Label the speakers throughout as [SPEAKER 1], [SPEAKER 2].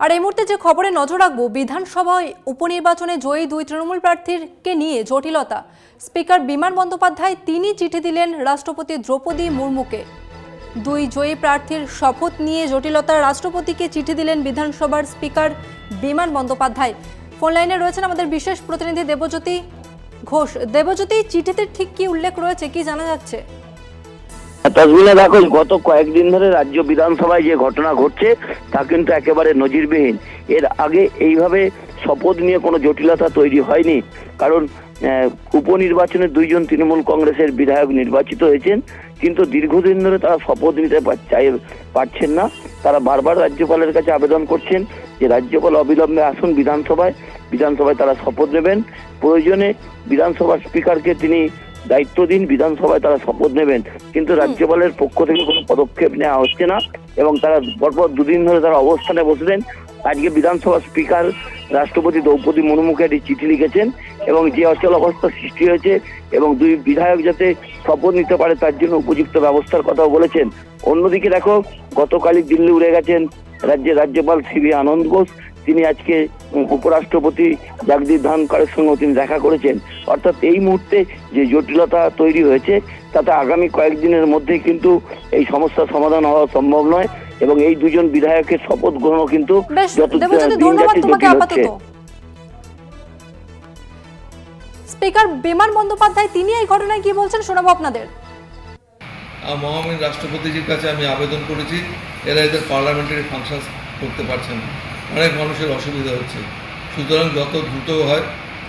[SPEAKER 1] আর এই মুহূর্তে যে খবরে নজর রাখব, বিধানসভায় উপনির্বাচনে জয়ী দুই তৃণমূল প্রার্থীকে নিয়ে জটিলতা। স্পিকার বিমান বন্দ্যোপাধ্যায় তিনি চিঠি দিলেন রাষ্ট্রপতি দ্রৌপদী মুর্মুকে। দুই জয়ী প্রার্থীর শপথ নিয়ে জটিলতা রাষ্ট্রপতিকে চিঠি দিলেন বিধানসভার স্পিকার বিমান বন্দ্যোপাধ্যায়। ফোন লাইনে রয়েছেন আমাদের বিশেষ প্রতিনিধি দেবজ্যোতি ঘোষ। দেবজ্যোতি, চিঠিতে ঠিক কি উল্লেখ রয়েছে, কি জানা যাচ্ছে?
[SPEAKER 2] তসবিনে দেখো, গত কয়েকদিন ধরে রাজ্য বিধানসভায় যে ঘটনা ঘটছে, তা কিন্তু একেবারে নজিরবিহীন। এর আগে এইভাবে শপথ নিয়ে কোনো জটিলতা তৈরি হয়নি। কারণ উপনির্বাচনে দুইজন তৃণমূল কংগ্রেসের বিধায়ক নির্বাচিত হয়েছেন, কিন্তু দীর্ঘদিন ধরে তারা শপথ নিতে পারছেন না। তারা বারবার রাজ্যপালের কাছে আবেদন করছেন যে, রাজ্যপাল অবিলম্বে আসুন বিধানসভায়। বিধানসভায় তারা শপথ নেবেন। প্রয়োজনে বিধানসভার স্পিকারকে তিনি দায়িত্ব দিন বিধানসভায় তারা শপথ নেবেন। কিন্তু রাজ্যপালের পক্ষ থেকে কোনো পদক্ষেপ নেওয়া হচ্ছে না এবং তারা পরপর দুদিন ধরে তারা অবস্থানে বসলেন আজকে বিধানসভা স্পিকার রাষ্ট্রপতি দ্রৌপদী মুর্মুকে একটি চিঠি লিখেছেন এবং যে অচল অবস্থা সৃষ্টি হয়েছে এবং দুই বিধায়ক যাতে শপথ নিতে পারে তার জন্য উপযুক্ত ব্যবস্থার কথাও বলেছেন। অন্যদিকে দেখো গতকালই দিল্লি উড়ে গেছেন রাজ্যের রাজ্যপাল সিবি আনন্দ ঘোষ। তিনি আজকে উপরাষ্ট্রপতি জগদীপ ধনকরের সঙ্গে তিনি দেখা করেছেন। অর্থাৎ এই মুহূর্তে যে জটিলতা তৈরি হয়েছে তাতে আগামী কয়েকদিনের মধ্যেই কিন্তু এই সমস্যার সমাধান হওয়া সম্ভব নয় এবং এই দুজন বিধায়কের শপথ গ্রহণও কিন্তু
[SPEAKER 1] বেশ
[SPEAKER 2] যত দিন যাচ্ছে জটিল হচ্ছে
[SPEAKER 1] স্পিকার বিমান বন্দ্যোপাধ্যায় তিনি এই ঘটনায় কি বলছেন শোনাবো আপনাদের।
[SPEAKER 3] আর রাষ্ট্রপতিজির কাছে আমি আবেদন করেছি। এরা এদের পার্লামেন্টারি ফাংশন করতে পারছে না। অনেক মানুষের অসুবিধা হচ্ছে। সুতরাং যত দ্রুত হয়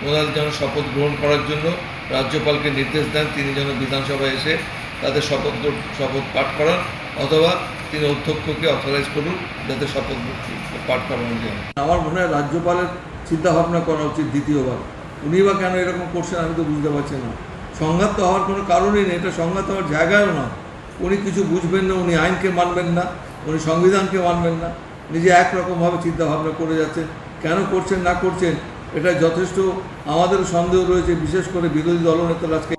[SPEAKER 3] ওনাদের যেন শপথ গ্রহণ করার জন্য রাজ্যপালকে নির্দেশ দেন, তিনি যেন বিধানসভায় এসে তাদের শপথ শপথ পাঠ করান, অথবা তিনি অধ্যক্ষকে অথরাইজ করুন, যাতে শপথ পাঠ করানো যায়। আমার মনে হয় রাজ্যপালের চিন্তাভাবনা করা উচিত দ্বিতীয়বার। উনি বা কেন এরকম করছেন আমি তো বুঝতে পারছি না। সংঘাত তো হওয়ার কোনো কারণই নেই, এটা সংঘাত হওয়ার জায়গায়ও না। উনি কিছু বুঝবেন না, উনি আইনকে মানবেন না, উনি সংবিধানকে মানবেন না। নিজে একরকমভাবে চিন্তাভাবনা করে যাচ্ছেন কেন করছেন, না করছেন, এটা যথেষ্ট আমাদের সন্দেহ রয়েছে। বিশেষ করে বিরোধী দলনেতারা আজকে